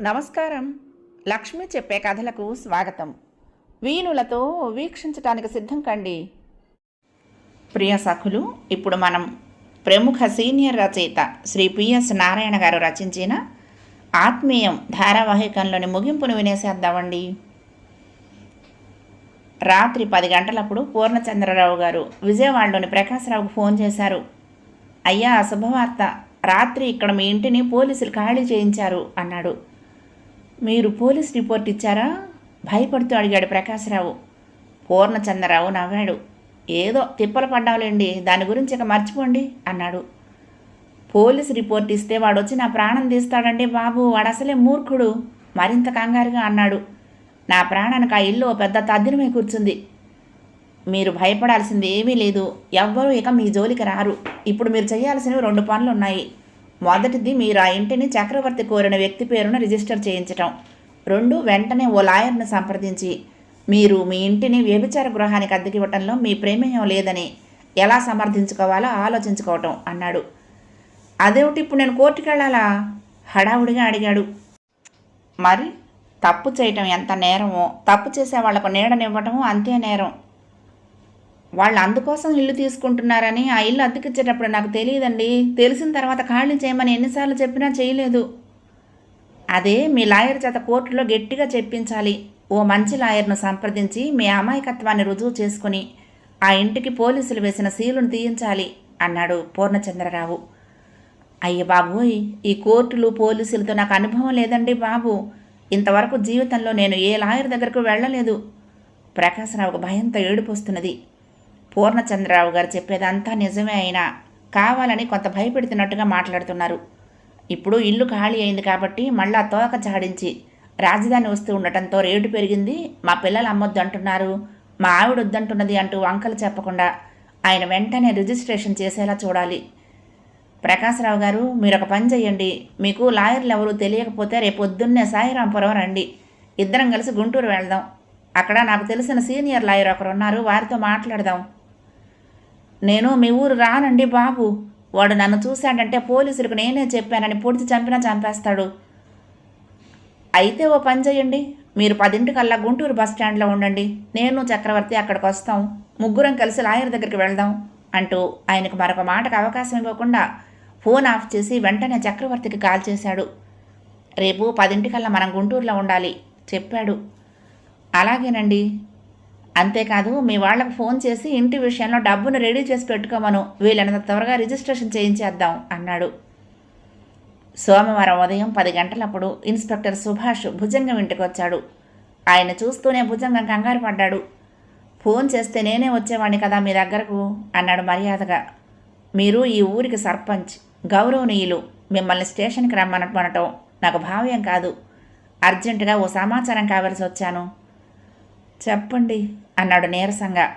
నమస్కారం. లక్ష్మి చెప్పే కథలకు స్వాగతం. వీణులతో వీక్షించటానికి సిద్ధం కండి. ప్రియ సఖులు ఇప్పుడు మనం ప్రముఖ సీనియర్ రచయిత శ్రీ పిఎస్ నారాయణ గారు రచించిన ఆత్మీయం ధారావాహికంలోని ముగింపును వినేసేద్దామండి. రాత్రి పది గంటలప్పుడు పూర్ణచంద్రరావు గారు విజయవాడలోని ప్రకాశ్రావుకు ఫోన్ చేశారు. అయ్యా శుభవార్త. రాత్రి ఇక్కడ మీ ఇంటిని పోలీసులు ఖాళీ చేయించారు అన్నాడు. మీరు పోలీస్ రిపోర్ట్ ఇచ్చారా? భయపడుతూ అడిగాడు ప్రకాశ్రావు. పూర్ణచంద్రరావు నవ్వాడు. ఏదో తిప్పలు పడ్డావులేండి దాని గురించి ఇక మర్చిపోండి అన్నాడు. పోలీస్ రిపోర్ట్ ఇస్తే వాడు వచ్చి నా ప్రాణం తీస్తాడండి బాబు వాడు అసలే మూర్ఖుడు మరింత కంగారుగా అన్నాడు. నా ప్రాణానికి ఆ ఇల్లు పెద్ద తద్దినమై కూర్చుంది. మీరు భయపడాల్సింది ఏమీ లేదు. ఎవ్వరూ ఇక మీ జోలికి రారు. ఇప్పుడు మీరు చేయాల్సినవి రెండు పనులు ఉన్నాయి మొదటిది మీరు ఆ ఇంటిని చక్రవర్తి కోరిన వ్యక్తి పేరున రిజిస్టర్ చేయించటం. రెండు వెంటనే ఓ లాయర్ని సంప్రదించి. మీరు మీ ఇంటిని వ్యభిచార గృహానికి అద్దెకి ఇవ్వటంలో మీ ప్రమేయం లేదని ఎలా సమర్థించుకోవాలో ఆలోచించుకోవటం అన్నాడు. అదేమిటి ఇప్పుడు నేను కోర్టుకి వెళ్ళాలా? హడావుడిగా అడిగాడు. మరి తప్పు చేయటం ఎంత నేరమో తప్పు చేసే వాళ్ళకు నీడనివ్వటము అంతే నేరం. వాళ్ళు అందుకోసం ఇల్లు తీసుకుంటున్నారని ఆ ఇల్లు అద్దెకిచ్చేటప్పుడు నాకు తెలియదండి. తెలిసిన తర్వాత ఖాళీ చేయమని ఎన్నిసార్లు చెప్పినా చేయలేదు. అదే మీ లాయర్ చేత కోర్టులో గట్టిగా చెప్పించాలి. ఓ మంచి లాయర్ను సంప్రదించి మీ అమాయకత్వాన్ని రుజువు చేసుకుని ఆ ఇంటికి పోలీసులు వేసిన సీలును తీయించాలి అన్నాడు పూర్ణచంద్రరావు. అయ్య బాబోయ్ ఈ కోర్టులు పోలీసులతో నాకు అనుభవం లేదండి బాబు. ఇంతవరకు జీవితంలో నేను ఏ లాయర్ దగ్గరకు వెళ్ళలేదు. ప్రకాశరావుకు భయంతో ఏడుపు వస్తున్నది. పూర్ణచంద్రరావు గారు చెప్పేదంతా నిజమే అయినా కావాలని కొంత భయపెడుతున్నట్టుగా మాట్లాడుతున్నారు. ఇప్పుడు ఇల్లు ఖాళీ అయింది కాబట్టి మళ్ళా తోక జాడించి రాజధాని వస్తూ ఉండటంతో రేటు పెరిగింది. మా పిల్లలు అమ్మొద్దు అంటున్నారు మా ఆవిడ వద్దంటున్నది అంటూ వంకలు చెప్పకుండా ఆయన వెంటనే రిజిస్ట్రేషన్ చేసేలా చూడాలి. ప్రకాశరావు గారు మీరు ఒక పని చేయండి మీకు లాయర్లు ఎవరు తెలియకపోతే రేపు పొద్దున్నే సాయిరాంపురం రండి. ఇద్దరం కలిసి గుంటూరు వెళ్దాం. అక్కడ నాకు తెలిసిన సీనియర్ లాయర్ ఒకరు ఉన్నారు వారితో మాట్లాడదాం. నేను మీ ఊరు రానండి బాబు. వాడు నన్ను చూశాడంటే పోలీసులకు నేనే చెప్పానని పొడిచి చంపినా చంపేస్తాడు. అయితే ఓ పని చేయండి. మీరు పదింటికల్లా గుంటూరు బస్ స్టాండ్లో ఉండండి. నేను చక్రవర్తి అక్కడికి వస్తాం. ముగ్గురం కలిసి లాయర్ దగ్గరికి వెళ్దాం అంటూ ఆయనకు మరొక మాటకు అవకాశం ఇవ్వకుండా ఫోన్ ఆఫ్ చేసి వెంటనే చక్రవర్తికి కాల్ చేశాడు. రేపు పదింటికల్లా మనం గుంటూరులో ఉండాలి చెప్పాడు. అలాగేనండి. అంతేకాదు మీ వాళ్ళకు ఫోన్ చేసి ఇంటి విషయంలో డబ్బును రెడీ చేసి పెట్టుకోమను. వీళ్ళనంత త్వరగా రిజిస్ట్రేషన్ చేయించేద్దాం అన్నాడు. సోమవారం ఉదయం పది గంటలప్పుడు ఇన్స్పెక్టర్ సుభాష్ భుజంగం ఇంటికి వచ్చాడు. ఆయన చూస్తూనే భుజంగం కంగారు పడ్డాడు. ఫోన్ చేస్తే నేనే వచ్చేవాడిని కదా మీ దగ్గరకు? అన్నాడు మర్యాదగా. మీరు ఈ ఊరికి సర్పంచ్ గౌరవనీయులు. మిమ్మల్ని స్టేషన్కి రమ్మనటం నాకు భావ్యం కాదు. అర్జెంటుగా ఓ సమాచారం కావలసి వచ్చాను. చెప్పండి అన్నాడు నీరసంగా.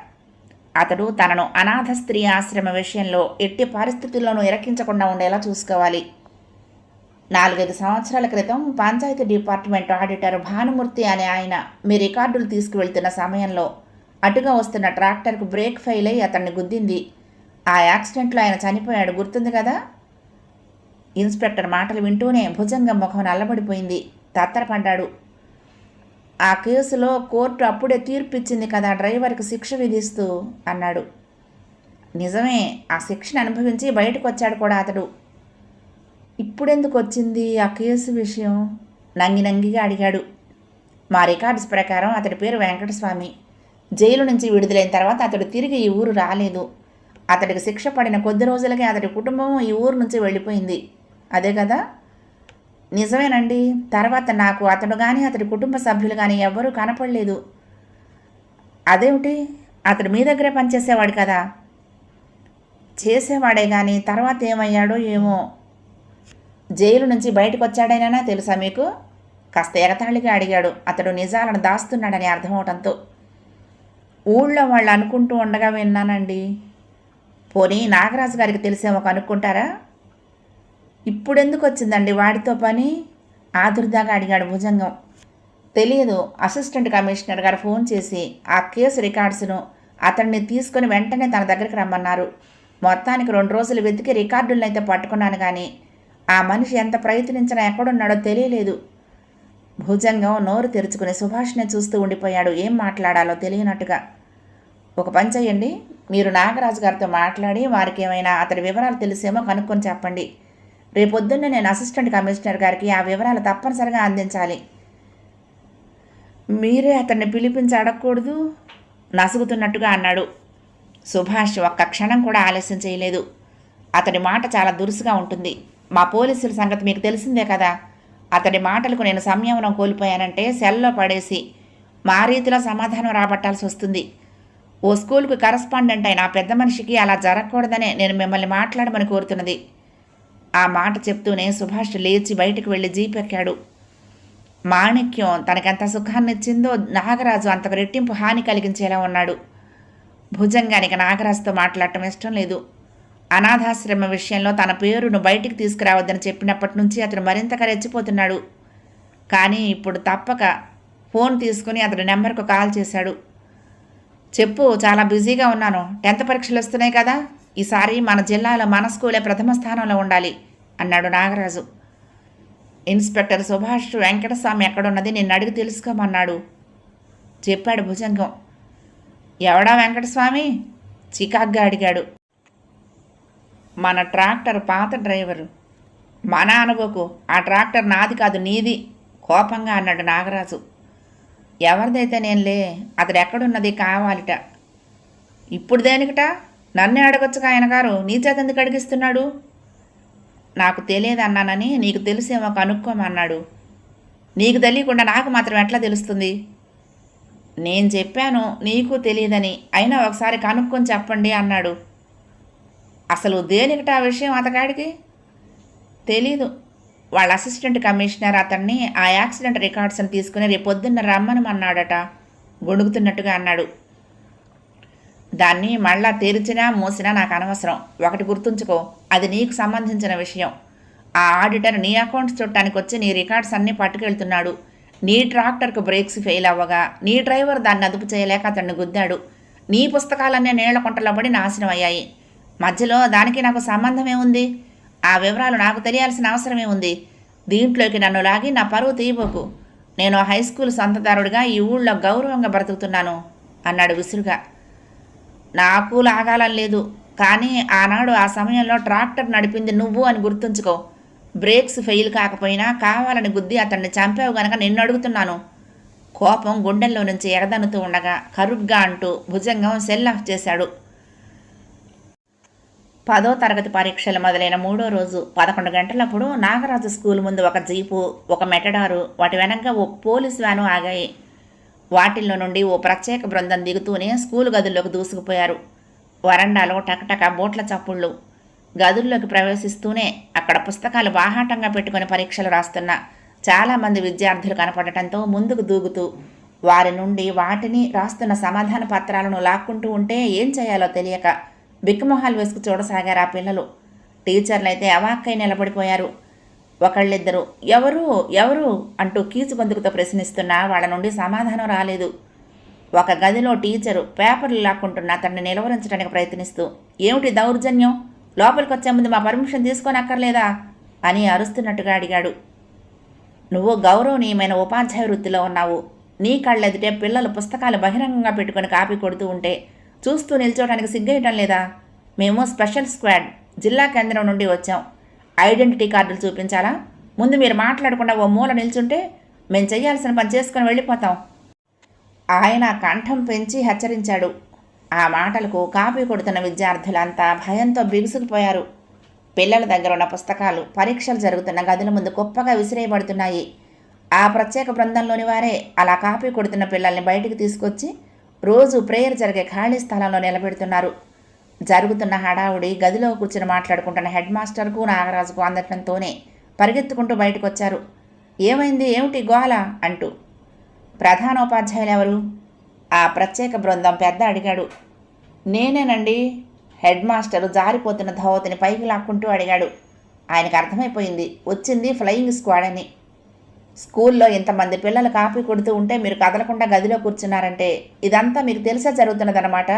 అతడు తనను అనాథ స్త్రీ ఆశ్రమ విషయంలో ఎట్టి పరిస్థితుల్లోనూ ఇరకించకుండా ఉండేలా చూసుకోవాలి. నాలుగైదు సంవత్సరాల క్రితం పంచాయతీ డిపార్ట్మెంట్ ఆడిటర్ భానుమూర్తి అనే ఆయన మీ రికార్డులు తీసుకువెళ్తున్న సమయంలో అటుగా వస్తున్న ట్రాక్టర్కు బ్రేక్ ఫెయిల్ అయి అతన్ని గుద్దింది. ఆ యాక్సిడెంట్లో ఆయన చనిపోయాడు. గుర్తుంది కదా? ఇన్స్పెక్టర్ మాటలు వింటూనే భుజంగం ముఖం నల్లబడిపోయింది. తత్తరపడ్డాడు. ఆ కేసులో కోర్టు అప్పుడే తీర్పు ఇచ్చింది కదా డ్రైవర్కి శిక్ష విధిస్తూ అన్నాడు. నిజమే ఆ శిక్షను అనుభవించి బయటకు వచ్చాడు కూడా అతడు. ఇప్పుడెందుకు వచ్చింది ఆ కేసు విషయం? నంగి నంగిగా అడిగాడు. మా రికార్డ్స్ ప్రకారం అతడి పేరు వెంకటస్వామి. జైలు నుంచి విడుదలైన తర్వాత అతడు తిరిగి ఈ ఊరు రాలేదు. అతడికి శిక్ష పడిన కొద్ది రోజులకే అతడి కుటుంబం ఈ ఊరు నుంచి వెళ్ళిపోయింది. అదే కదా? నిజమేనండి. తర్వాత నాకు అతడు కానీ అతడి కుటుంబ సభ్యులు కానీ ఎవ్వరూ కనపడలేదు. అదేమిటి? అతడు మీ దగ్గరే పనిచేసేవాడు కదా. చేసేవాడే కానీ తర్వాత ఏమయ్యాడో ఏమో. జైలు నుంచి బయటకు వచ్చాడైనా తెలుసా మీకు? కాస్త ఎగతాళిగా అడిగాడు. అతడు నిజాలను దాస్తున్నాడని అర్థమవటంతో. ఊళ్ళో వాళ్ళు అనుకుంటూ ఉండగా విన్నానండి. పోనీ నాగరాజు గారికి తెలిసేమో కనుక్కుంటారా? ఇప్పుడెందుకు వచ్చిందండి వాడితో పని? ఆదుర్దాగా అడిగాడు భుజంగం. తెలియదు అసిస్టెంట్ కమిషనర్ గారు ఫోన్ చేసి ఆ కేసు రికార్డ్స్ను అతన్ని తీసుకొని వెంటనే తన దగ్గరికి రమ్మన్నారు. మొత్తానికి రెండు రోజులు వెతికి రికార్డులనైతే అయితే పట్టుకున్నాను కానీ ఆ మనిషి ఎంత ప్రయత్నించినా ఎక్కడున్నాడో తెలియలేదు. భుజంగం నోరు తెరుచుకుని సుభాష్ని చూస్తూ ఉండిపోయాడు. ఏం మాట్లాడాలో తెలియనట్టుగా. ఒక పని చేయండి మీరు నాగరాజు గారితో మాట్లాడి వారికి ఏమైనా అతడి వివరాలు తెలిసేమో కనుక్కొని చెప్పండి. రేపొద్దున్న నేను అసిస్టెంట్ కమిషనర్ గారికి ఆ వివరాలు తప్పనిసరిగా అందించాలి. మీరే అతన్ని పిలిపించి అడగకూడదు నసుగుతున్నట్టుగా అన్నాడు. సుభాష్ ఒక్క క్షణం కూడా ఆలస్యం చేయలేదు. అతడి మాట చాలా దురుసుగా ఉంటుంది. మా పోలీసుల సంగతి మీకు తెలిసిందే కదా. అతడి మాటలకు నేను సంయమనం కోల్పోయానంటే సెల్లో పడేసి మా రీతిలో సమాధానం రాబట్టాల్సి వస్తుంది. ఓ స్కూల్కు కరస్పాండెంట్ అయిన ఆ పెద్ద మనిషికి అలా జరగకూడదనే నేను మిమ్మల్ని మాట్లాడమని కోరుతున్నది. ఆ మాట చెప్తూనే సుభాష్ లేచి బయటకు వెళ్ళి జీపెక్కాడు. మాణిక్యం తనకెంత సుఖాన్నిచ్చిందో నాగరాజు అంతకు రెట్టింపు హాని కలిగించేలా ఉన్నాడు. భుజంగానికి నాగరాజుతో మాట్లాడటం ఇష్టం లేదు. అనాథాశ్రమ విషయంలో తన పేరును బయటికి తీసుకురావద్దని చెప్పినప్పటి నుంచి అతను మరింతగా రెచ్చిపోతున్నాడు. కానీ ఇప్పుడు తప్పక ఫోన్ తీసుకుని అతని నెంబర్కు కాల్ చేశాడు. చెప్పు చాలా బిజీగా ఉన్నాను. టెన్త్ పరీక్షలు వస్తున్నాయి కదా? ఈసారి మన జిల్లాలో మన స్కూలే ప్రథమ స్థానంలో ఉండాలి అన్నాడు నాగరాజు. ఇన్స్పెక్టర్ సుభాష్ వెంకటస్వామి ఎక్కడున్నది నిన్ను అడిగి తెలుసుకోమన్నాడు. చెప్పాడు భుజంగం. ఎవడా వెంకటస్వామి? చికాగ్గా అడిగాడు. మన ట్రాక్టర్ పాత డ్రైవరు. మన అనుభవకు ఆ ట్రాక్టర్ నాది కాదు నీది కోపంగా అన్నాడు నాగరాజు. ఎవరిదైతే నేనులే అతడు ఎక్కడున్నది కావాలిట. ఇప్పుడు దేనికిట? నన్నే అడగొచ్చుగా ఆయన గారు నీ చేత ఎందుకు అడిగిస్తున్నాడు? నాకు తెలియదన్నానని నీకు తెలిసేమో కనుక్కోమన్నాడు నీకు తెలియకుండా నాకు మాత్రం ఎట్లా తెలుస్తుంది? నేను చెప్పాను నీకు తెలియదని. అయినా ఒకసారి కనుక్కొని చెప్పండి అన్నాడు. అసలు దేనికిట ఆ విషయం అతగాడికి? తెలీదు. వాళ్ళ అసిస్టెంట్ కమిషనర్ అతన్ని ఆ యాక్సిడెంట్ రికార్డ్స్ని తీసుకుని రేపొద్దున్న రమ్మనమన్నాడట. రమ్మని అన్నాడట అన్నాడు. దాన్ని మళ్ళా తెరిచినా మూసినా నాకు అనవసరం. ఒకటి గుర్తుంచుకో అది నీకు సంబంధించిన విషయం. ఆ ఆడిటర్ నీ అకౌంట్స్ చుట్టానికి వచ్చి నీ రికార్డ్స్ అన్నీ పట్టుకెళ్తున్నాడు. నీ ట్రాక్టర్కు బ్రేక్స్ ఫెయిల్ అవ్వగా నీ డ్రైవర్ దాన్ని అదుపు చేయలేక అతన్ని గుద్దాడు. నీ పుస్తకాలన్నీ నీళ్ళ కొంటలో పడి నాశనం అయ్యాయి. మధ్యలో దానికి నాకు సంబంధమే ఉంది ఆ వివరాలు నాకు తెలియాల్సిన అవసరమే ఉంది దీంట్లోకి నన్ను లాగి నా పరువు తీయబోకు. నేను హై స్కూల్ సొంతదారుడిగా ఈ ఊళ్ళో గౌరవంగా బ్రతుకుతున్నాను అన్నాడు విసురుగా. నాకు లాగాలని లేదు. కానీ ఆనాడు ఆ సమయంలో ట్రాక్టర్ నడిపింది నువ్వు అని గుర్తుంచుకో. బ్రేక్స్ ఫెయిల్ కాకపోయినా కావాలని గుద్ది అతన్ని చంపావు గనక నిన్ను అడుగుతున్నాను. కోపం గుండెల్లో నుంచి ఎగదనుతూ ఉండగా కరుగ్గా అంటూ భుజంగం సెల్ ఆఫ్ చేశాడు. పదో తరగతి పరీక్షలు మొదలైన మూడో రోజు పదకొండు గంటలప్పుడు నాగరాజు స్కూల్ ముందు ఒక జీపు ఒక మెటడారు వాటి వెనక ఓ పోలీస్ వ్యాను ఆగాయి. వాటిల్లో నుండి ఓ ప్రత్యేక బృందం దిగుతూనే స్కూల్ గదుల్లోకి దూసుకుపోయారు. వరండాలో టకటక బోట్ల చప్పుళ్ళు. గదుల్లోకి ప్రవేశిస్తూనే అక్కడ పుస్తకాలు బాహాటంగా పెట్టుకుని పరీక్షలు రాస్తున్న చాలామంది విద్యార్థులు కనపడటంతో ముందుకు దూకుతూ వారి నుండి వాటిని రాస్తున్న సమాధాన పత్రాలను లాక్కుంటూ ఉంటే ఏం చేయాలో తెలియక బిక్కుమొహాలు వేసుకు చూడసాగారు ఆ పిల్లలు. టీచర్లైతే అవాక్కై నిలబడిపోయారు. ఒకళ్ళిద్దరు ఎవరు ఎవరు అంటూ కీచు గొంతుకుతో ప్రశ్నిస్తున్నా వాళ్ళ నుండి సమాధానం రాలేదు. ఒక గదిలో టీచరు పేపర్లు లాక్కుంటున్న అతన్ని నిలవరించడానికి ప్రయత్నిస్తూ ఏమిటి దౌర్జన్యం? లోపలికి వచ్చే ముందు మా పర్మిషన్ తీసుకొని అక్కర్లేదా అని అరుస్తున్నట్టుగా అడిగాడు. నువ్వు గౌరవనీయమైన ఉపాధ్యాయ వృత్తిలో ఉన్నావు. నీ కళ్ళెదుటే పిల్లలు పుస్తకాలు బహిరంగంగా పెట్టుకొని కాపీ కొడుతూ ఉంటే చూస్తూ నిల్చోవడానికి సిగ్గేయటం లేదా? మేము స్పెషల్ స్క్వాడ్ జిల్లా కేంద్రం నుండి వచ్చాం. ఐడెంటిటీ కార్డులు చూపించాలా? ముందు మీరు మాట్లాడకుండా ఓ మూల నిల్చుంటే మేము చేయాల్సిన పని చేసుకుని వెళ్ళిపోతాం. ఆయన కంఠం పెంచి హెచ్చరించాడు. ఆ మాటలకు కాపీ కొడుతున్న విద్యార్థులంతా భయంతో బిగుసుకుపోయారు. పిల్లల దగ్గర ఉన్న పుస్తకాలు పరీక్షలు జరుగుతున్న గదుల ముందు గొప్పగా విసిరేయబడుతున్నాయి. ఆ ప్రత్యేక బృందంలోని వారే అలా కాపీ కొడుతున్న పిల్లల్ని బయటికి తీసుకొచ్చి రోజు ప్రేయర్ జరిగే ఖాళీ స్థలంలో నిలబెడుతున్నారు. జరుగుతున్న హడావుడి గదిలో కూర్చుని మాట్లాడుకుంటున్న హెడ్ మాస్టర్కు నాగరాజుకు అందటంతోనే పరిగెత్తుకుంటూ బయటకు వచ్చారు ఏమైంది? ఏమిటి గోల? అంటూ. ప్రధానోపాధ్యాయులు ఎవరు? ఆ ప్రత్యేక బృందం పెద్ద అడిగాడు. నేనేనండి. హెడ్ మాస్టరు జారిపోతున్న ధోవతిని పైకి లాక్కుంటూ అడిగాడు. ఆయనకు అర్థమైపోయింది. వచ్చింది ఫ్లయింగ్ స్క్వాడ్ అని. స్కూల్లో ఇంతమంది పిల్లలు కాపీ కొడుతూ ఉంటే మీరు కదలకుండా గదిలో కూర్చున్నారంటే ఇదంతా మీకు తెలిసే జరుగుతున్నదన్నమాట?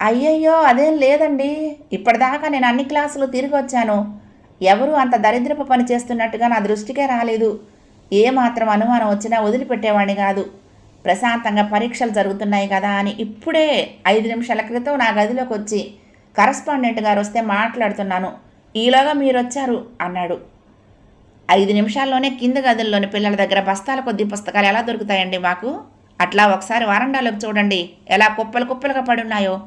అయ్యయ్యో అదేం లేదండి. ఇప్పటిదాకా నేను అన్ని క్లాసులు తిరిగి వచ్చాను. ఎవరూ అంత దరిద్రపు పని చేస్తున్నట్టుగా నా దృష్టికే రాలేదు. ఏ మాత్రం అనుమానం వచ్చినా వదిలిపెట్టేవాడిని కాదు. ప్రశాంతంగా పరీక్షలు జరుగుతున్నాయి కదా అని ఇప్పుడే ఐదు నిమిషాల క్రితం నా గదిలోకి వచ్చి కరస్పాండెంట్ గారు వస్తే మాట్లాడుతున్నాను. ఈలోగా మీరు వచ్చారు అన్నాడు. ఐదు నిమిషాల్లోనే కింద గదుల్లోని పిల్లల దగ్గర బస్తాల కొద్ది పుస్తకాలు ఎలా దొరుకుతాయండి మాకు? అట్లా ఒకసారి వరండాలోకి చూడండి. ఎలా కుప్పలు కుప్పలుగా పడున్నాయో.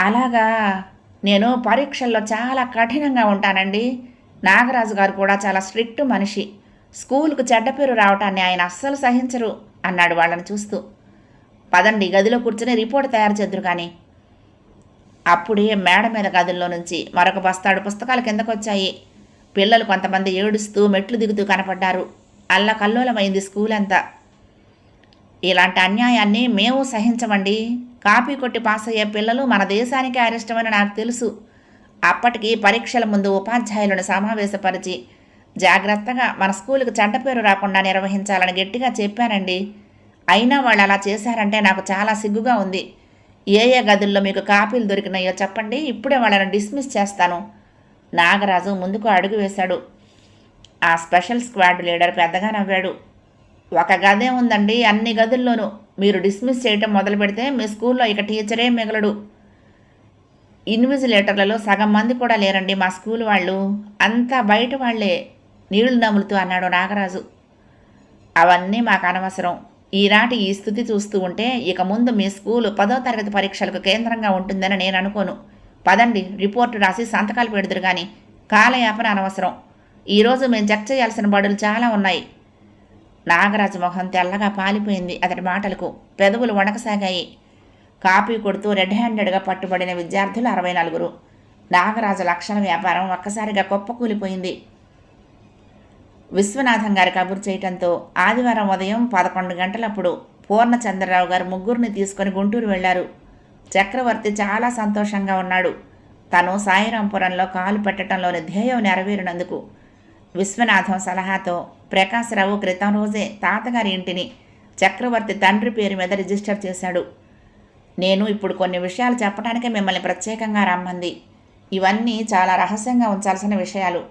అలాగా నేను పరీక్షల్లో చాలా కఠినంగా ఉంటానండి. నాగరాజు గారు కూడా చాలా స్ట్రిక్ట్ మనిషి. స్కూల్కు చెడ్డ పేరు రావటాన్ని ఆయన అస్సలు సహించరు అన్నాడు వాళ్ళని చూస్తూ. పదండి గదిలో కూర్చుని రిపోర్ట్ తయారు చేద్దరు కానీ అప్పుడే మేడ మీద గదుల్లో నుంచి మరొక బస్తాడు పుస్తకాలు కిందకొచ్చాయి. పిల్లలు కొంతమంది ఏడుస్తూ మెట్లు దిగుతూ కనపడ్డారు. అల్లకల్లోలమైంది స్కూల్ అంతా ఇలాంటి అన్యాయాన్ని మేము సహించమండి. కాపీ కొట్టి పాస్ అయ్యే పిల్లలు మన దేశానికి అరిష్టమని నాకు తెలుసు. అప్పటికి పరీక్షల ముందు ఉపాధ్యాయులను సమావేశపరిచి జాగ్రత్తగా మన స్కూలుకు చెడ్డ పేరు రాకుండా నిర్వహించాలని గట్టిగా చెప్పానండి. అయినా వాళ్ళు అలా చేశారంటే నాకు చాలా సిగ్గుగా ఉంది. ఏ ఏ గదుల్లో మీకు కాపీలు దొరికినాయో చెప్పండి ఇప్పుడే వాళ్ళని డిస్మిస్ చేస్తాను. నాగరాజు ముందుకు అడుగు వేశాడు. ఆ స్పెషల్ స్క్వాడ్ లీడర్ పెద్దగా నవ్వాడు. ఒక గదే ఉందండి అన్ని గదుల్లోనూ. మీరు డిస్మిస్ చేయటం మొదలు పెడితే మీ స్కూల్లో ఇక టీచరే మిగలడు. ఇన్విజిలేటర్లలో సగం మంది కూడా లేరండి మా స్కూల్ వాళ్ళు. అంతా బయట వాళ్ళే. నీళ్ళు నములుతూ అన్నాడు నాగరాజు. అవన్నీ మాకు అనవసరం. ఈనాటి ఈ స్థితి చూస్తూ ఉంటే ఇక ముందు మీ స్కూలు పదో తరగతి పరీక్షలకు కేంద్రంగా ఉంటుందని నేను అనుకోను. పదండి రిపోర్టు రాసి సంతకాలు పెడుతురు కానీ కాలయాపన అనవసరం. ఈరోజు మేము చెక్ చేయాల్సిన బడులు చాలా ఉన్నాయి. నాగరాజు మొహం తెల్లగా పాలిపోయింది. అతడి మాటలకు పెదవులు వణకసాగాయి. కాపీ కొడుతూ రెడ్ హ్యాండెడ్గా పట్టుబడిన విద్యార్థులు అరవై నలుగురు. నాగరాజు లక్షణ వ్యాపారం ఒక్కసారిగా కుప్పకూలిపోయింది. విశ్వనాథం గారి కబురు చేయటంతో ఆదివారం ఉదయం పదకొండు గంటలప్పుడు పూర్ణచంద్రరావు గారు ముగ్గురిని తీసుకొని గుంటూరు వెళ్ళారు చక్రవర్తి చాలా సంతోషంగా ఉన్నాడు. తను సాయిరాంపురంలో కాలు పెట్టడంలోని ధ్యేయం నెరవేరినందుకు విశ్వనాథం సలహాతో ప్రకాశరావు క్రితం రోజే తాతగారి ఇంటిని చక్రవర్తి తండ్రి పేరు మీద రిజిస్టర్ చేశాడు. నేను ఇప్పుడు కొన్ని విషయాలు చెప్పడానికే మిమ్మల్ని ప్రత్యేకంగా రమ్మంది. ఇవన్నీ చాలా రహస్యంగా ఉంచాల్సిన విషయాలు.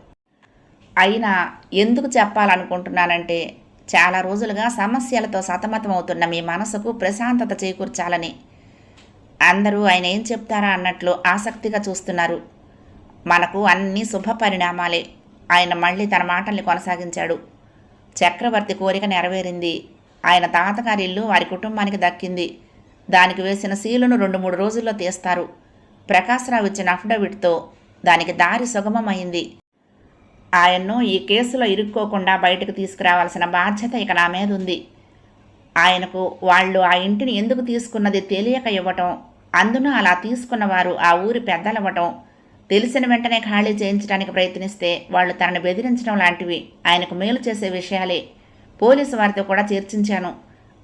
అయినా ఎందుకు చెప్పాలనుకుంటున్నానంటే చాలా రోజులుగా సమస్యలతో సతమతమవుతున్న మీ మనసుకు ప్రశాంతత చేకూర్చాలని. అందరూ ఆయన ఏం చెప్తారా అన్నట్లు ఆసక్తిగా చూస్తున్నారు. మనకు అన్ని శుభ పరిణామాలే ఆయన మళ్ళీ తన మాటల్ని కొనసాగించాడు. చక్రవర్తి కోరిక నెరవేరింది. ఆయన తాతగారి ఇల్లు వారి కుటుంబానికి దక్కింది. దానికి వేసిన సీలును రెండు మూడు రోజుల్లో తీస్తారు. ప్రకాశ్రావు ఇచ్చిన అఫిడవిట్తో దానికి దారి సుగమమైంది. ఆయన్ను ఈ కేసులో ఇరుక్కోకుండా బయటకు తీసుకురావాల్సిన బాధ్యత ఇక నా మీద ఉంది. ఆయనకు వాళ్ళు ఆ ఇంటిని ఎందుకు తీసుకున్నది తెలియక ఇవ్వటం అందున అలా తీసుకున్నవారు ఆ ఊరి పెద్దలవ్వటం తెలిసిన వెంటనే ఖాళీ చేయించడానికి ప్రయత్నిస్తే వాళ్ళు తనని బెదిరించడం లాంటివి ఆయనకు మేలు చేసే విషయాలే. పోలీసు వారితో కూడా చర్చించాను.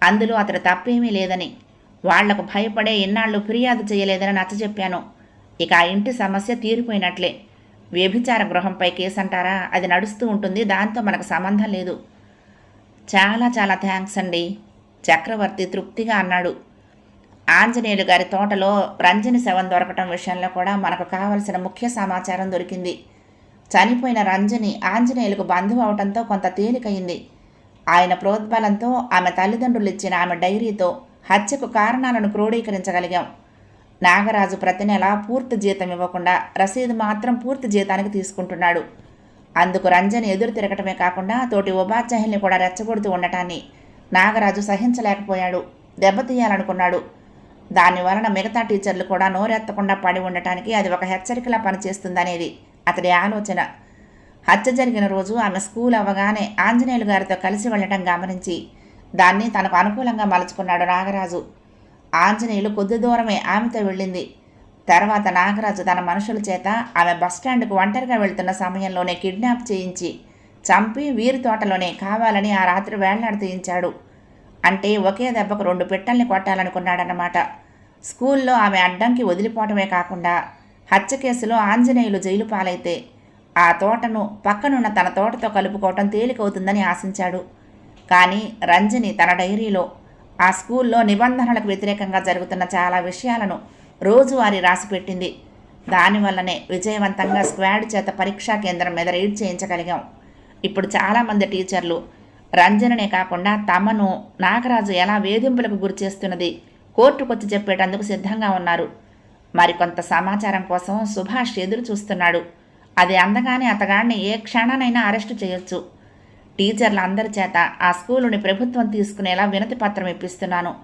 అందులో అతడు తప్పేమీ లేదని వాళ్ళకు భయపడే ఇన్నాళ్ళు ఫిర్యాదు చేయలేదని నచ్చజెప్పాను. ఇక ఆ ఇంటి సమస్య తీరిపోయినట్లే. వ్యభిచార గృహంపై కేసు అంటారా అది నడుస్తూ ఉంటుంది దాంతో మనకు సంబంధం లేదు. చాలా చాలా థ్యాంక్స్ అండి. చక్రవర్తి తృప్తిగా అన్నాడు. ఆంజనేయులు గారి తోటలో రంజని శవం దొరకటం విషయంలో కూడా మనకు కావలసిన ముఖ్య సమాచారం దొరికింది. చనిపోయిన రంజని ఆంజనేయులకు బంధువు అవటంతో కొంత తేలికయింది. ఆయన ప్రోద్బలంతో ఆమె తల్లిదండ్రులు ఇచ్చిన ఆమె డైరీతో హత్యకు కారణాలను క్రోడీకరించగలిగాం. నాగరాజు ప్రతి నెల పూర్తి జీతం ఇవ్వకుండా రసీదు మాత్రం పూర్తి జీతానికి తీసుకుంటున్నాడు. అందుకు రంజని ఎదురు తిరగటమే కాకుండా తోటి ఉపాధ్యాయుల్ని కూడా రెచ్చగొడుతూ ఉండటాన్ని నాగరాజు సహించలేకపోయాడు. దెబ్బతీయాలనుకున్నాడు. దాని వలన మిగతా టీచర్లు కూడా నోరెత్తకుండా పడి ఉండటానికి అది ఒక హెచ్చరికలా పనిచేస్తుందనేది అతడి ఆలోచన. హత్య జరిగిన రోజు ఆమె స్కూల్ అవ్వగానే ఆంజనేయులు గారితో కలిసి వెళ్ళటం గమనించి దాన్ని తనకు అనుకూలంగా మలుచుకున్నాడు నాగరాజు. ఆంజనేయులు కొద్ది దూరమే ఆమెతో వెళ్ళింది. తర్వాత నాగరాజు తన మనుషుల చేత ఆమె బస్టాండ్కు ఒంటరిగా వెళ్తున్న సమయంలోనే కిడ్నాప్ చేయించి చంపి వీరి తోటలోనే కావాలని ఆ రాత్రి వేళ్ళాడ తీయించాడు. అంటే ఒకే దెబ్బకు రెండు పిట్టల్ని కొట్టాలనుకున్నాడన్నమాట. స్కూల్లో ఆమె అడ్డంకి వదిలిపోవటమే కాకుండా హత్య కేసులో ఆంజనేయులు జైలు పాలైతే ఆ తోటను పక్కనున్న తన తోటతో కలుపుకోవటం తేలికవుతుందని ఆశించాడు. కానీ రంజని తన డైరీలో ఆ స్కూల్లో నిబంధనలకు వ్యతిరేకంగా జరుగుతున్న చాలా విషయాలను రోజువారీ రాసిపెట్టింది. దానివల్లనే విజయవంతంగా స్క్వాడ్ చేత పరీక్షా కేంద్రం మీద రీడ్ చేయించగలిగాం. ఇప్పుడు చాలామంది టీచర్లు రంజననే కాకుండా తమను నాగరాజు ఎలా వేధింపులకు గురి చేస్తున్నది కోర్టుకొచ్చి చెప్పేటందుకు సిద్ధంగా ఉన్నారు. మరికొంత సమాచారం కోసం సుభాష్ ఎదురు చూస్తున్నాడు. అది అందగానే అతగాడిని ఏ క్షణానైనా అరెస్టు చేయొచ్చు. టీచర్లందరి చేత ఆ స్కూలుని ప్రభుత్వం తీసుకునేలా వినతి పత్రం ఇప్పిస్తున్నాను.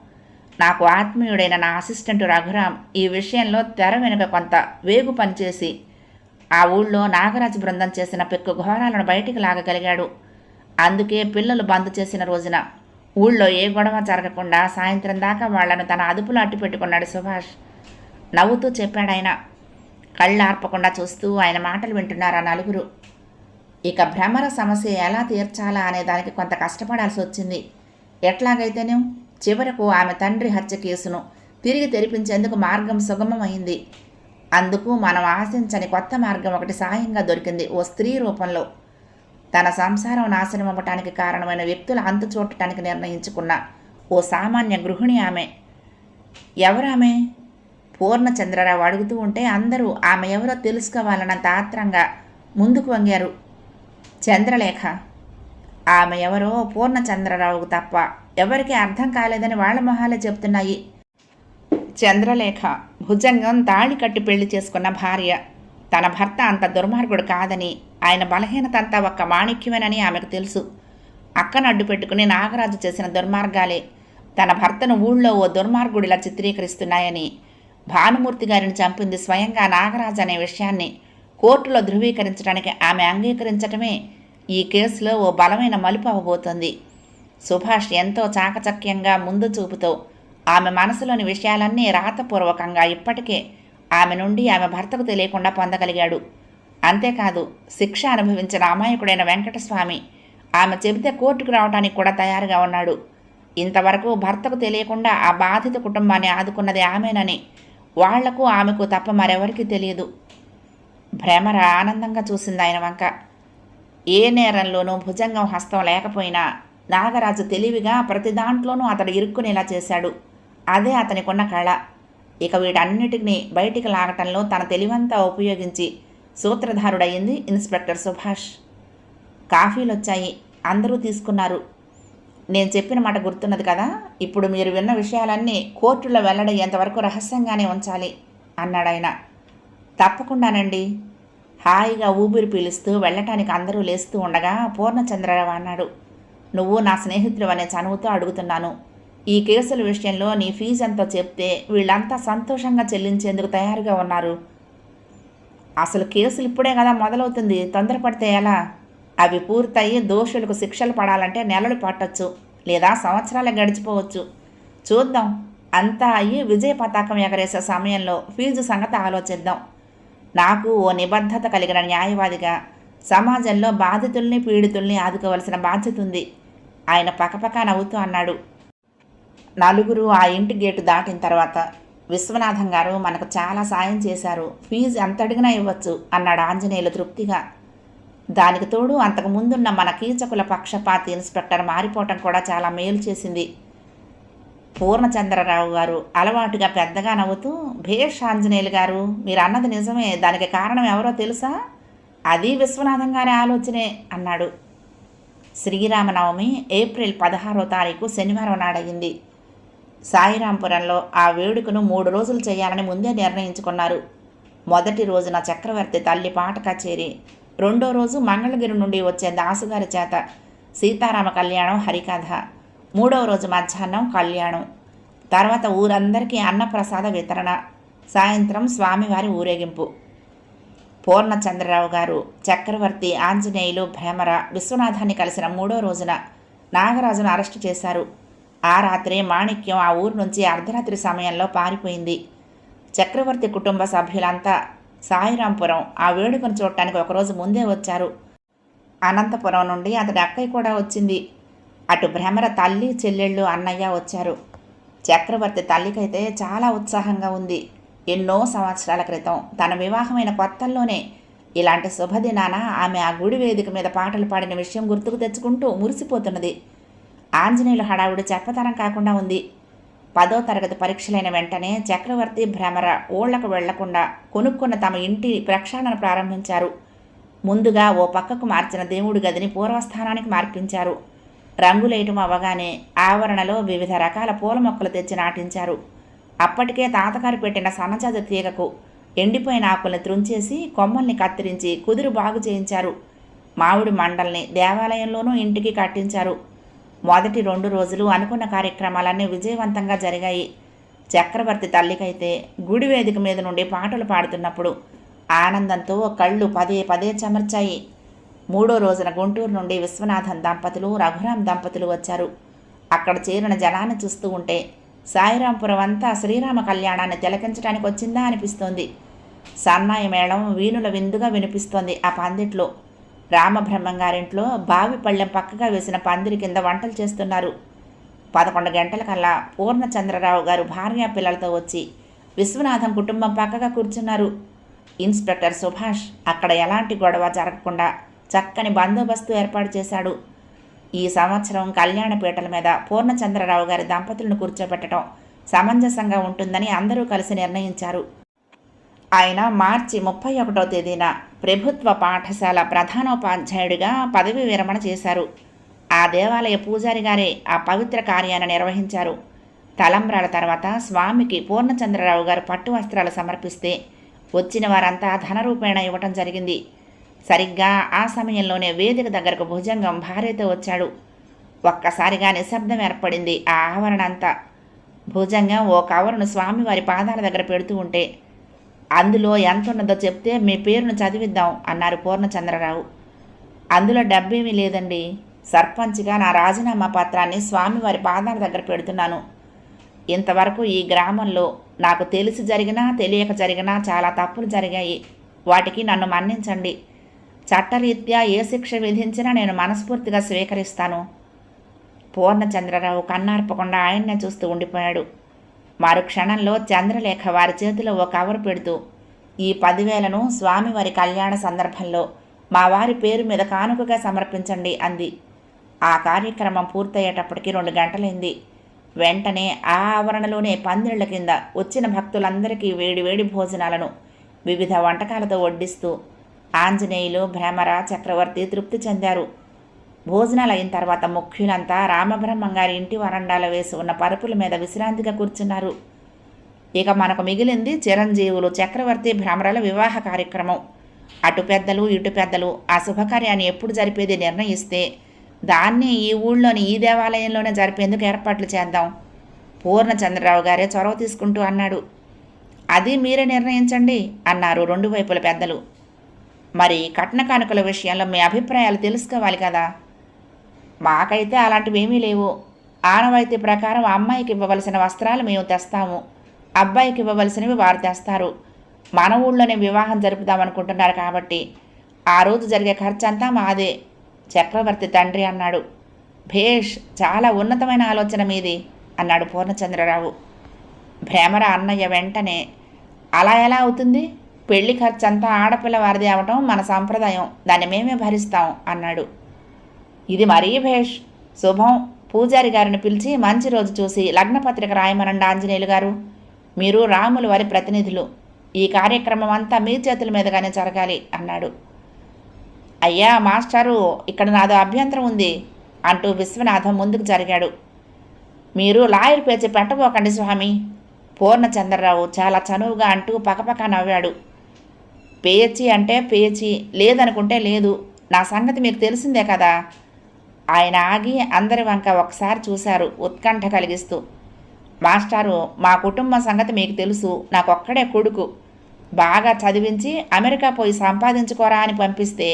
నాకు ఆత్మీయుడైన నా అసిస్టెంట్ రఘురాం ఈ విషయంలో తెర వెనుక కొంత వేగు పనిచేసి ఆ ఊళ్ళో నాగరాజు బృందం చేసిన పెక్కు ఘోరాలను బయటికి లాగగలిగాడు. అందుకే పిల్లలు బంద్ చేసిన రోజున ఊళ్ళో ఏ గొడవ జరగకుండా సాయంత్రం దాకా వాళ్ళను తన అదుపులో అట్టు పెట్టుకున్నాడు సుభాష్. నవ్వుతూ చెప్పాడాయన కళ్ళు ఆర్పకుండా చూస్తూ ఆయన మాటలు వింటున్నారు ఆ నలుగురు. ఇక భ్రమర సమస్య ఎలా తీర్చాలా అనే దానికి కొంత కష్టపడాల్సి వచ్చింది. ఎట్లాగైతేనే? చివరకు ఆమె తండ్రి హత్య కేసును తిరిగి తెరిపించేందుకు మార్గం సుగమమైంది. అందుకు మనం ఆశించని కొత్త మార్గం ఒకటి సాయంగా దొరికింది ఓ స్త్రీ రూపంలో. తన సంసారం నాశనం అవ్వటానికి కారణమైన వ్యక్తుల అంతు చూడటానికి నిర్ణయించుకున్న ఓ సామాన్య గృహిణి ఆమె. ఎవరామె పూర్ణచంద్రరావు అడుగుతూ ఉంటే అందరూ ఆమె ఎవరో తెలుసుకోవాలన్నంత ఆత్రంగా ముందుకు వంగారు చంద్రలేఖ. ఆమె ఎవరో పూర్ణచంద్రరావుకు తప్ప ఎవరికీ అర్థం కాలేదని వాళ్ళ మొహాలే చెప్తున్నాయి చంద్రలేఖ భుజంగం తాళి కట్టి పెళ్ళి చేసుకున్న భార్య. తన భర్త అంత దుర్మార్గుడు కాదని ఆయన బలహీనత అంతా ఒక్క మాణిక్యమేనని ఆమెకు తెలుసు. అక్కను అడ్డు పెట్టుకుని నాగరాజు చేసిన దుర్మార్గాలే తన భర్తను ఊళ్ళో ఓ దుర్మార్గుడిలా చిత్రీకరిస్తున్నాయని భానుమూర్తి గారిని చంపింది స్వయంగా నాగరాజు అనే విషయాన్ని కోర్టులో ధృవీకరించడానికి ఆమె అంగీకరించటమే ఈ కేసులో ఓ బలమైన మలుపు అవ్వబోతోంది సుభాష్ ఎంతో చాకచక్యంగా ముందు చూపుతో ఆమె మనసులోని విషయాలన్నీ రాతపూర్వకంగా ఇప్పటికే ఆమె నుండి ఆమె భర్తకు తెలియకుండా పొందగలిగాడు. అంతేకాదు శిక్ష అనుభవించిన అమాయకుడైన వెంకటస్వామి ఆమె చెబితే కోర్టుకు రావడానికి కూడా తయారుగా ఉన్నాడు. ఇంతవరకు భర్తకు తెలియకుండా ఆ బాధిత కుటుంబాన్ని ఆదుకున్నది ఆమెనని వాళ్ళకు ఆమెకు తప్ప మరెవరికీ తెలియదు. భ్రమర ఆనందంగా చూసింది ఆయన వంక. ఏ నేరంలోనూ భుజంగం హస్తం లేకపోయినా నాగరాజు తెలివిగా ప్రతి దాంట్లోనూ అతడు ఇరుక్కునేలా చేశాడు. అదే అతనికున్న కళ. ఇక వీటన్నిటిని బయటికి లాగటంలో తన తెలివంతా ఉపయోగించి సూత్రధారుడయ్యింది ఇన్స్పెక్టర్ సుభాష్. కాఫీలు వచ్చాయి అందరూ తీసుకున్నారు. నేను చెప్పిన మాట గుర్తున్నది కదా? ఇప్పుడు మీరు విన్న విషయాలన్నీ కోర్టులో వెల్లడయ్యేంతవరకు రహస్యంగానే ఉంచాలి అన్నాడాయన. తప్పకుండానండి. హాయిగా ఊపిరి పీలుస్తూ వెళ్ళటానికి అందరూ లేస్తూ ఉండగా పూర్ణచంద్రరావు అన్నాడు. నువ్వు నా స్నేహితుడు అనే చనువుతో అడుగుతున్నాను. ఈ కేసుల విషయంలో నీ ఫీజు ఎంతో చెప్తే వీళ్ళంతా సంతోషంగా చెల్లించేందుకు తయారుగా ఉన్నారు. అసలు కేసులు ఇప్పుడే కదా మొదలవుతుంది. తొందరపడితే ఎలా? అవి పూర్తయి దోషులకు శిక్షలు పడాలంటే నెలలు పట్టొచ్చు. లేదా సంవత్సరాలు గడిచిపోవచ్చు. చూద్దాం. అంతా అయ్యి విజయ పతాకం ఎగరేసే సమయంలో ఫీజు సంగతి ఆలోచిద్దాం. నాకు ఓ నిబద్ధత కలిగిన న్యాయవాదిగా సమాజంలో బాధితుల్ని పీడితుల్ని ఆదుకోవలసిన బాధ్యత ఉంది. ఆయన పకపక నవ్వుతూ అన్నాడు. నలుగురు ఆ ఇంటి గేటు దాటిన తర్వాత విశ్వనాథం గారు మనకు చాలా సాయం చేశారు. ఫీజు ఎంత అడిగినా ఇవ్వచ్చు అన్నాడు ఆంజనేయులు తృప్తిగా. దానికి తోడు అంతకు ముందున్న మన కీచకుల పక్షపాతి ఇన్స్పెక్టర్ మారిపోవటం కూడా చాలా మేలు చేసింది. పూర్ణచంద్రరావు గారు అలవాటుగా పెద్దగా నవ్వుతూ భేష్ ఆంజనేయులు గారు మీరు అన్నది నిజమే. దానికి కారణం ఎవరో తెలుసా? అది విశ్వనాథం గారి ఆలోచనే అన్నాడు. శ్రీరామనవమి ఏప్రిల్ పదహారో తారీఖు శనివారం నాడయింది సాయిరాంపురంలో ఆ వేడుకను మూడు రోజులు చేయాలని ముందే నిర్ణయించుకున్నారు. మొదటి రోజున చక్రవర్తి తల్లి పాట కచేరి రెండో రోజు మంగళగిరి నుండి వచ్చే దాసుగారి చేత సీతారామ కళ్యాణం హరికథ మూడవ రోజు మధ్యాహ్నం కళ్యాణం. తర్వాత ఊరందరికీ అన్నప్రసాద వితరణ సాయంత్రం స్వామివారి ఊరేగింపు. పూర్ణచంద్రరావు గారు చక్రవర్తి ఆంజనేయులు భ్రమర విశ్వనాథాన్ని కలిసిన మూడో రోజున నాగరాజును అరెస్టు చేశారు. ఆ రాత్రి మాణిక్యం ఆ ఊరు నుంచి అర్ధరాత్రి సమయంలో పారిపోయింది. చక్రవర్తి కుటుంబ సభ్యులంతా సాయిరాంపురం ఆ వేడుకను చూడటానికి ఒకరోజు ముందే వచ్చారు. అనంతపురం నుండి అతడి అక్కయ్య కూడా వచ్చింది. అటు భ్రమర తల్లి చెల్లెళ్ళు అన్నయ్య వచ్చారు. చక్రవర్తి తల్లికైతే చాలా ఉత్సాహంగా ఉంది. ఎన్నో సంవత్సరాల క్రితం తన వివాహమైన కొత్తల్లోనే ఇలాంటి శుభదినాన ఆమె ఆ గుడి వేదిక మీద పాటలు పాడిన విషయం గుర్తుకు తెచ్చుకుంటూ మురిసిపోతున్నది. ఆంజనేయుల హడావుడి చెప్పతరం కాకుండా ఉంది. పదో తరగతి పరీక్షలైన వెంటనే చక్రవర్తి భ్రమర ఓళ్ళకు వెళ్ళకుండా కొనుక్కున్న తమ ఇంటి ప్రక్షాళన ప్రారంభించారు. ముందుగా ఓ పక్కకు మార్చిన దేవుడి గదిని పూర్వస్థానానికి మార్పించారు. రంగులేయటం అవ్వగానే ఆవరణలో వివిధ రకాల పూల మొక్కలు తెచ్చి నాటించారు. అప్పటికే తాతగారు పెట్టిన సన్నజాజ తీగకు ఎండిపోయిన ఆకుల్ని త్రుంచేసి కొమ్మల్ని కత్తిరించి కుదురు బాగు చేయించారు. మామిడి మండల్ని దేవాలయంలోనూ ఇంటికి కట్టించారు. మొదటి రెండు రోజులు అనుకున్న కార్యక్రమాలన్నీ విజయవంతంగా జరిగాయి. చక్రవర్తి తల్లికైతే గుడి వేదిక మీద నుండి పాటలు పాడుతున్నప్పుడు ఆనందంతో కళ్ళు పదే పదే చెమర్చాయి. మూడో రోజున గుంటూరు నుండి విశ్వనాథన్ దంపతులు రఘురాం దంపతులు వచ్చారు. అక్కడ చేరిన జనాన్ని చూస్తూ ఉంటే సాయిరాంపురం అంతా శ్రీరామ కళ్యాణాన్ని తిలకించడానికి వచ్చిందా అనిపిస్తోంది. సన్నాయి మేళం వీణుల విందుగా వినిపిస్తోంది ఆ పందిట్లో. రామబ్రహ్మంగారింట్లో బావి పళ్ళెం పక్కగా వేసిన పందిరి కింద వంటలు చేస్తున్నారు. పదకొండు గంటలకల్లా పూర్ణచంద్రరావు గారు భార్య పిల్లలతో వచ్చి విశ్వనాథం కుటుంబం పక్కగా కూర్చున్నారు. ఇన్స్పెక్టర్ సుభాష్ అక్కడ ఎలాంటి గొడవ జరగకుండా చక్కని బందోబస్తు ఏర్పాటు చేశాడు. ఈ సంవత్సరం కళ్యాణపీటల మీద పూర్ణచంద్రరావు గారి దంపతులను కూర్చోబెట్టడం సమంజసంగా ఉంటుందని అందరూ కలిసి నిర్ణయించారు. ఆయన మార్చి ముప్పై ఒకటో తేదీన ప్రభుత్వ పాఠశాల ప్రధానోపాధ్యాయుడిగా పదవి విరమణ చేశారు. ఆ దేవాలయ పూజారి గారే ఆ పవిత్ర కార్యాన్ని నిర్వహించారు. తలంబ్రాల తర్వాత స్వామికి పూర్ణచంద్రరావు గారు పట్టు వస్త్రాలు సమర్పిస్తే వచ్చిన వారంతా ధనరూపేణ ఇవ్వటం జరిగింది. సరిగ్గా ఆ సమయంలోనే వేదిక దగ్గరకు భుజంగం భార్యతో వచ్చాడు. ఒక్కసారిగా నిశ్శబ్దం ఏర్పడింది ఆ ఆవరణ అంతా భుజంగం ఓ కవరును స్వామివారి పాదాల దగ్గర పెడుతూ ఉంటే అందులో ఎంత ఉన్నదో చెప్తే మీ పేరును చదివిద్దాం అన్నారు పూర్ణచంద్రరావు. అందులో డబ్బేమీ లేదండి. సర్పంచ్గా నా రాజీనామా పత్రాన్ని స్వామివారి పాదాల దగ్గర పెడుతున్నాను. ఇంతవరకు ఈ గ్రామంలో నాకు తెలిసి జరిగినా తెలియక జరిగినా చాలా తప్పులు జరిగాయి. వాటికి నన్ను మన్నించండి. చట్టరీత్యా ఏ శిక్ష విధించినా నేను మనస్ఫూర్తిగా స్వీకరిస్తాను. పూర్ణచంద్రరావు కన్నార్పకుండా ఆయన్నే చూస్తూ ఉండిపోయాడు. మరుక్షణంలో చంద్రలేఖ వారి చేతిలో ఓ కవర్ పెడుతూ ఈ పదివేలను స్వామివారి కళ్యాణ సందర్భంలో మా వారి పేరు మీద కానుకగా సమర్పించండి అంది. ఆ కార్యక్రమం పూర్తయ్యేటప్పటికి రెండు గంటలైంది. వెంటనే ఆ ఆవరణలోనే పందిళ్ళ కింద వచ్చిన భక్తులందరికీ వేడివేడి భోజనాలను వివిధ వంటకాలతో వడ్డిస్తూ ఆంజనేయులు భ్రమర చక్రవర్తి తృప్తి చెందారు. భోజనాలు అయిన తర్వాత ముఖ్యులంతా రామబ్రహ్మం గారి ఇంటి వరండాలో వేసి ఉన్న పరుపుల మీద విశ్రాంతిగా కూర్చున్నారు. ఇక మనకు మిగిలింది చిరంజీవులు చక్రవర్తి భ్రమరల వివాహ కార్యక్రమం. అటు పెద్దలు ఇటు పెద్దలు ఆ శుభకార్యాన్ని ఎప్పుడు జరిపేది నిర్ణయిస్తే దాన్ని ఈ ఊళ్ళోని ఈ దేవాలయంలోనే జరిపేందుకు ఏర్పాట్లు చేద్దాం. పూర్ణచంద్రరావు గారే చొరవ తీసుకుంటూ అన్నాడు. అది మీరే నిర్ణయించండి అన్నారు రెండు వైపుల పెద్దలు. మరి కట్న కానుకల విషయంలో మీ అభిప్రాయాలు తెలుసుకోవాలి కదా? మాకైతే అలాంటివి ఏమీ లేవు. ఆనవాయితీ ప్రకారం అమ్మాయికి ఇవ్వవలసిన వస్త్రాలు మేము తెస్తాము. అబ్బాయికి ఇవ్వవలసినవి వారు తెస్తారు. మన ఊళ్ళోనే వివాహం జరుపుదామనుకుంటున్నారు కాబట్టి ఆ రోజు జరిగే ఖర్చంతా మాదే. చక్రవర్తి తండ్రి అన్నాడు. భేష్ చాలా ఉన్నతమైన ఆలోచన మీది అన్నాడు పూర్ణచంద్రరావు. భ్రమర అన్నయ్య వెంటనే అలా ఎలా అవుతుంది? పెళ్ళి ఖర్చంతా ఆడపిల్ల వారిది అవటం మన సంప్రదాయం. దాన్ని మేమే భరిస్తాం అన్నాడు. ఇది మరీ భేష్. శుభం. పూజారి గారిని పిలిచి మంచి రోజు చూసి లగ్నపత్రిక రాయమనండి ఆంజనేయులు గారు. మీరు రాములు వారి ప్రతినిధులు. ఈ కార్యక్రమం అంతా మీ చేతుల మీదగానే జరగాలి అన్నాడు. అయ్యా మాస్టారు ఇక్కడ నాదో అభ్యంతరం ఉంది అంటూ విశ్వనాథం ముందుకు జరిగాడు. మీరు లాయర్ పేచి పెట్టబోకండి స్వామి. పూర్ణచంద్రరావు చాలా చనువుగా అంటూ పకపక నవ్వాడు. పేచి అంటే పేచి లేదనుకుంటే లేదు. నా సంగతి మీకు తెలిసిందే కదా. ఆయన ఆగి అందరి వంక ఒకసారి చూశారు ఉత్కంఠ కలిగిస్తూ. మాస్టారు మా కుటుంబం సంగతి మీకు తెలుసు నాకొక్కడే కొడుకు. బాగా చదివించి అమెరికా పోయి సంపాదించుకోరా అని పంపిస్తే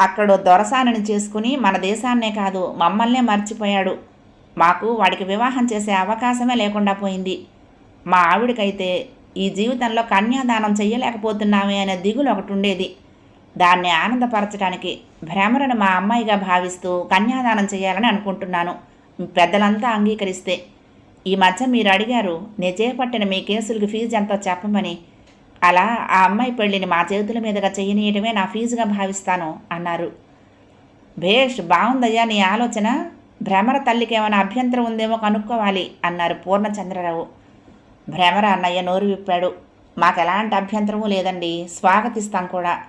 అక్కడ దొరసానని చేసుకుని మన దేశాన్నే కాదు మమ్మల్నే మర్చిపోయాడు. మాకు వాడికి వివాహం చేసే అవకాశమే లేకుండా పోయింది. మా ఆవిడకైతే ఈ జీవితంలో కన్యాదానం చెయ్యలేకపోతున్నామే అనే దిగులు ఒకటి ఉండేది దాన్ని ఆనందపరచడానికి భ్రమరను మా అమ్మాయిగా భావిస్తూ కన్యాదానం చేయాలని అనుకుంటున్నాను. పెద్దలంతా అంగీకరిస్తే. ఈ మధ్య మీరు అడిగారు నేను చేపట్టిన మీ కేసులకి ఫీజు ఎంతో చెప్పమని? అలా ఆ అమ్మాయి పెళ్ళిని మా చేతుల మీదుగా చేయనీయటమే నా ఫీజుగా భావిస్తాను అన్నారు. భేష్ బాగుందయ్యా నీ ఆలోచన. భ్రమర తల్లికి ఏమైనా అభ్యంతరం ఉందేమో కనుక్కోవాలి అన్నారు పూర్ణచంద్రరావు. భ్రమర అన్నయ్య నోరు విప్పాడు. మాకు ఎలాంటి అభ్యంతరమూ లేదండి. స్వాగతిస్తాం కూడా.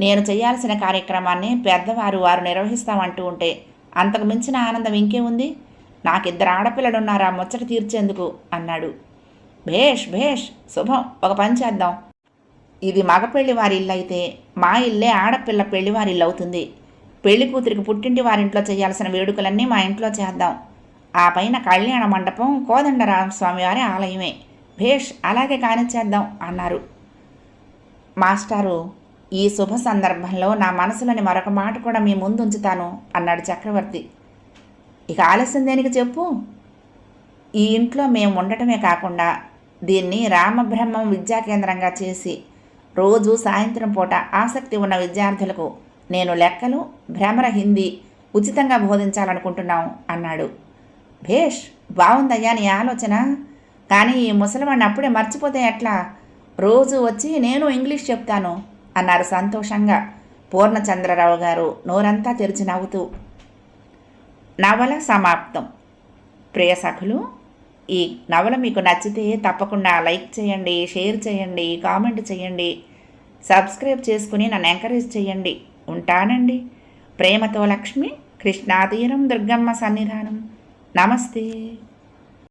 నేను చేయాల్సిన కార్యక్రమాన్ని పెద్దవారు వారు నిర్వహిస్తామంటూ ఉంటే అంతకు మించిన ఆనందం ఇంకే ఉంది నాకిద్దరు ఆడపిల్లలున్నారా ముచ్చట తీర్చేందుకు? అన్నాడు. భేష్ భేష్ శుభం ఒక పని చేద్దాం. ఇది మగ పెళ్ళివారి ఇల్లు అయితే మా ఇల్లే ఆడపిల్ల పెళ్ళివారి ఇల్లు అవుతుంది. పెళ్ళి కూతురికి పుట్టింటి వారింట్లో చేయాల్సిన వేడుకలన్నీ మా ఇంట్లో చేద్దాం. ఆ పైన కళ్యాణ మండపం కోదండరామస్వామి వారి ఆలయమే. భేష్ అలాగే కానిచ్చేద్దాం అన్నారు. మాస్టారు ఈ శుభ సందర్భంలో నా మనసులోని మరొక మాట కూడా మీ ముందు ఉంచుతాను అన్నాడు చక్రవర్తి. ఇక ఆలస్యం దేనికి చెప్పు? ఈ ఇంట్లో మేము ఉండటమే కాకుండా దీన్ని రామబ్రహ్మం విద్యా కేంద్రంగా చేసి రోజు సాయంత్రం పూట ఆసక్తి ఉన్న విద్యార్థులకు నేను లెక్కలు భ్రమర హిందీ ఉచితంగా బోధించాలనుకుంటున్నాం అన్నాడు. భేష్ బాగుందయ్యా నీ ఆలోచన. కానీ ఈ ముసలివాడిని అప్పుడే మర్చిపోతే ఎట్లా? రోజు వచ్చి నేను ఇంగ్లీష్ చెప్తాను. అన్నారు సంతోషంగా పూర్ణచంద్రరావు గారు నోరంతా తెరిచి నవ్వుతూ. నవల సమాప్తం. ప్రియ సఖులు ఈ నవల మీకు నచ్చితే తప్పకుండా లైక్ చేయండి షేర్ చేయండి కామెంట్ చేయండి సబ్స్క్రైబ్ చేసుకుని నన్ను ఎంకరేజ్ చేయండి. ఉంటానండి. ప్రేమతో లక్ష్మి కృష్ణాతీరం దుర్గమ్మ సన్నిధానం. నమస్తే.